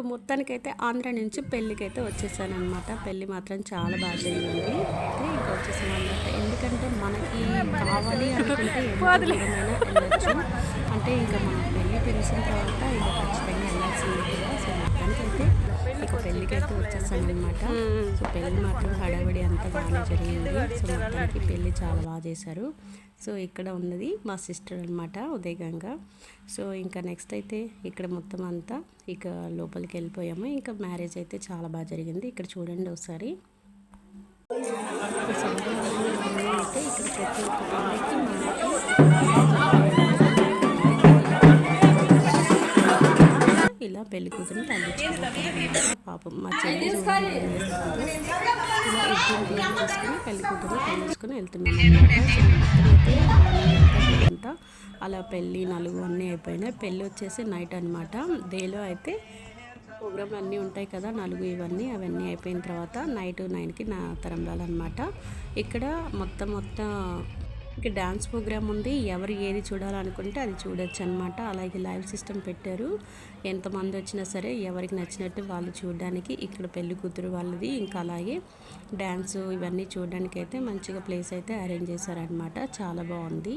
So మొత్తానికైతే ఆంధ్ర నుంచి పెళ్ళికైతే వచ్చేసాను అనమాట పెళ్ళి మాత్రం చాలా బాగా జరిగింది. అయితే ఇంకా వచ్చేసాను అనమాట ఎందుకంటే మనకి కావాలి అనుకుంటే వెళ్ళొచ్చు. అంటే ఇంకా మన పెళ్ళి తెలిసిన తర్వాత ఇంకా ఖచ్చితంగా వెళ్ళాల్సింది కదా. సో మొత్తానికైతే ఇక పెళ్ళికైతే వచ్చేసాను అనమాట సో పెళ్ళి మాత్రం హడావిడి అంతా బాగానే జరిగింది. సో మొత్తానికి పెళ్ళి చాలా బాగా చేశారు. సో ఇక్కడ ఉన్నది మా సిస్టర్ అనమాట ఉదయగంగా. సో ఇంకా నెక్స్ట్ అయితే ఇక్కడ మొత్తం అంతా ఇక లోపలికి వెళ్ళిపోయాము. ఇంకా మ్యారేజ్ అయితే చాలా బాగా జరిగింది. ఇక్కడ చూడండి ఒకసారి. అయితే ఇక్కడ ప్రతి ఒక్క ఇలా పెళ్ళి కూతురు తగ్గించుకుంటారు పాపం మా చెల్లి. ఇలా ఇద్దరు పెళ్ళి చేసుకుని పెళ్ళి కూతురు తగ్గించుకుని వెళ్తున్నాం అంతా అలా పెళ్ళి నలుగు అన్నీ అయిపోయినాయి. పెళ్ళి వచ్చేసి నైట్ అనమాట డేలో అయితే ప్రోగ్రామ్ అన్నీ ఉంటాయి కదా నలుగు ఇవన్నీ అవన్నీ అయిపోయిన తర్వాత నైట్ నైన్కి నా తరంలాలు అనమాట ఇక్కడ మొత్తం మొత్తం ఇక డ్యాన్స్ ప్రోగ్రామ్ ఉంది. ఎవరు ఏది చూడాలనుకుంటే అది చూడొచ్చు అనమాట అలాగే లైవ్ సిస్టమ్ పెట్టారు. ఎంతమంది వచ్చినా సరే ఎవరికి నచ్చినట్టు వాళ్ళు చూడడానికి ఇక్కడ పెళ్ళి కూతురు వాళ్ళది. ఇంకా అలాగే డ్యాన్స్ ఇవన్నీ చూడడానికి అయితే మంచిగా ప్లేస్ అయితే అరేంజ్ చేశారనమాట చాలా బాగుంది.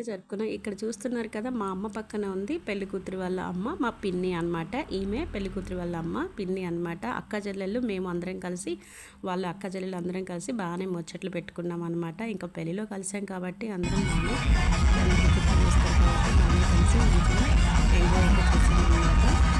అయితే జరుపుకున్నాం. ఇక్కడ చూస్తున్నారు కదా మా అమ్మ పక్కన ఉంది పెళ్ళి కూతురు వాళ్ళ అమ్మ మా పిన్ని అన్నమాట. ఈమె పెళ్ళి కూతురు వాళ్ళ అమ్మ పిన్ని అన్నమాట. అక్క చెల్లెళ్ళు మేము అందరం కలిసి వాళ్ళ అక్క చెల్లెలు అందరం కలిసి బాగానే ముచ్చట్లు పెట్టుకున్నాం అనమాట ఇంకా పెళ్ళిలో కలిసాం కాబట్టి అందరం బాగానే కలిసి ఎంజాయ్ చేసాం అనమాట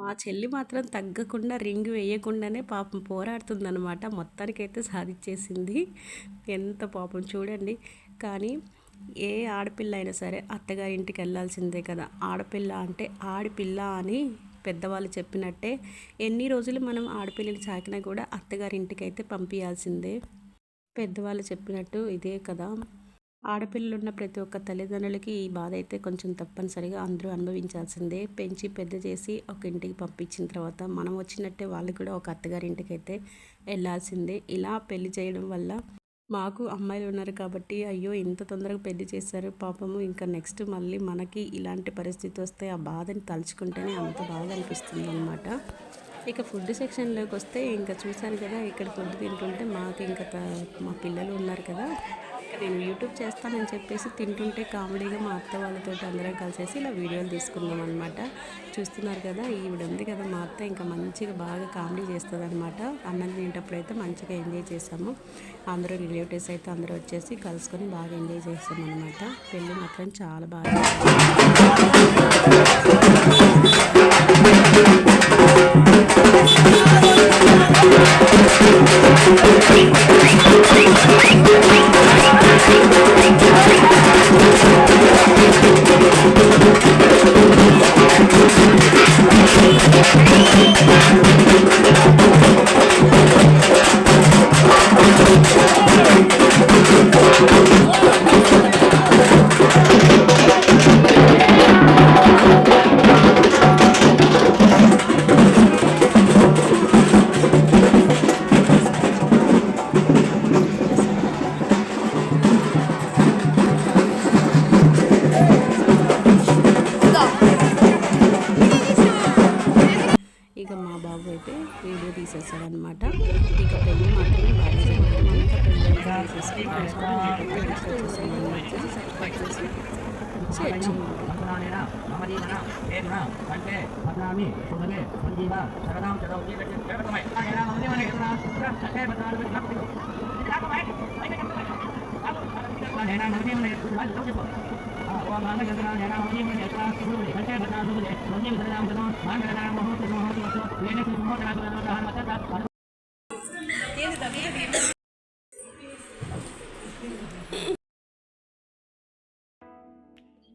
మా చెల్లి మాత్రం తగ్గకుండా రింగ్ వేయకుండానే పాపం పోరాడుతుందనమాట మొత్తానికైతే సాధించేసింది ఎంత పాపం చూడండి. కానీ ఏ ఆడపిల్ల అయినా సరే అత్తగారి ఇంటికి వెళ్ళాల్సిందే కదా. ఆడపిల్ల అంటే ఆడపిల్ల అని పెద్దవాళ్ళు చెప్పినట్టే ఎన్ని రోజులు మనం ఆడపిల్లని సాకినా కూడా అత్తగారి ఇంటికి అయితే పంపించాల్సిందే పెద్దవాళ్ళు చెప్పినట్టు ఇదే కదా. ఆడపిల్లలు ఉన్న ప్రతి ఒక్క తల్లిదండ్రులకి ఈ బాధ అయితే కొంచెం తప్పనిసరిగా అందరూ అనుభవించాల్సిందే. పెంచి పెద్ద చేసి ఒక ఇంటికి పంపించిన తర్వాత మనం వచ్చినట్టే వాళ్ళు కూడా ఒక అత్తగారి ఇంటికి అయితే వెళ్ళాల్సిందే. ఇలా పెళ్ళి చేయడం వల్ల మాకు అమ్మాయిలు ఉన్నారు కాబట్టి అయ్యో ఇంత తొందరగా పెళ్ళి చేశారు పాపము ఇంకా నెక్స్ట్ మళ్ళీ మనకి ఇలాంటి పరిస్థితి వస్తే ఆ బాధని తలుచుకుంటేనే అంత బాధ అనిపిస్తుంది అనమాట ఇక ఫుడ్ సెక్షన్లోకి వస్తే ఇంకా చూశాను కదా ఇక్కడ ఫుడ్ తింటుంటే మాకు ఇంకా మా పిల్లలు ఉన్నారు కదా నేను యూట్యూబ్ చేస్తానని చెప్పేసి తింటుంటే కామెడీగా మా అత్త వాళ్ళతో అందరం కలిసేసి ఇలా వీడియోలు తీసుకున్నాం అనమాట చూస్తున్నారు కదా ఈవిడ ఉంది కదా మా అత్త ఇంకా మంచిగా బాగా కామెడీ చేస్తుంది అనమాట అన్నం తినేటప్పుడు అయితే మంచిగా ఎంజాయ్ చేసాము అందరూ రిలేటివ్స్ అయితే అందరూ వచ్చేసి కలుసుకొని బాగా ఎంజాయ్ చేస్తాం అనమాట పెళ్ళి మాత్రం చాలా బాగా Thank అయితే వీడియో తీసేసారనమాట ఇక పెళ్ళి మాత్రమే బాగా జరిగింది చేసి చేయొచ్చు మంత్రాలేన మమదీవన ఏన కంటే భద్రామి సుమగే సంజీవ శరణాం చదౌ జీవతి జగతమై ఏన మమదీవన ఏన కంటే భద్రామి విష్ణు జగతమై నేనా మమదీవన ఏన చెప్పు ఓం నామ జగనా నేనా మమదీవన ఏన సుమగే కంటే భద్రామి సుమగే సంజీవ శరణాం చదౌ మాంగళనామ మహోతి మహోతి వసో ఏన సుమోదన గుణన మతత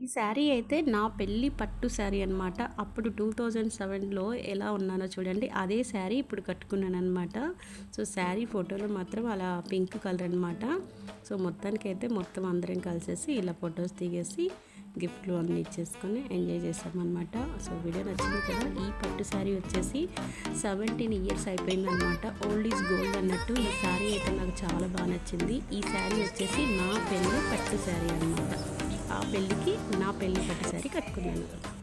ఈ శారీ అయితే నా పెళ్ళి పట్టు శారీ అనమాట అప్పుడు టూ థౌజండ్ సెవెన్లో ఎలా ఉన్నానో చూడండి. అదే శారీ ఇప్పుడు కట్టుకున్నాను అనమాట సో శారీ ఫోటోలో మాత్రం అలా పింక్ కలర్ అనమాట సో మొత్తానికి అయితే మొత్తం అందరం కలిసేసి ఇలా ఫొటోస్ దిగేసి గిఫ్ట్లు అన్నీ ఇచ్చేసుకొని ఎంజాయ్ చేసామన్నమాట. సో వీడియో నచ్చింది కదా ఈ పట్టు శారీ వచ్చేసి సెవెంటీన్ ఇయర్స్ అయిపోయింది అనమాట ఓల్డ్ ఈజ్ గోల్డ్ అన్నట్టు ఈ శారీ అయితే నాకు చాలా బాగా నచ్చింది. ఈ శారీ వచ్చేసి నా పెళ్ళి పట్టు శారీ అనమాట ఆ పెళ్ళికి నా పెళ్ళి పట్టు శారీ కట్టుకున్నాను.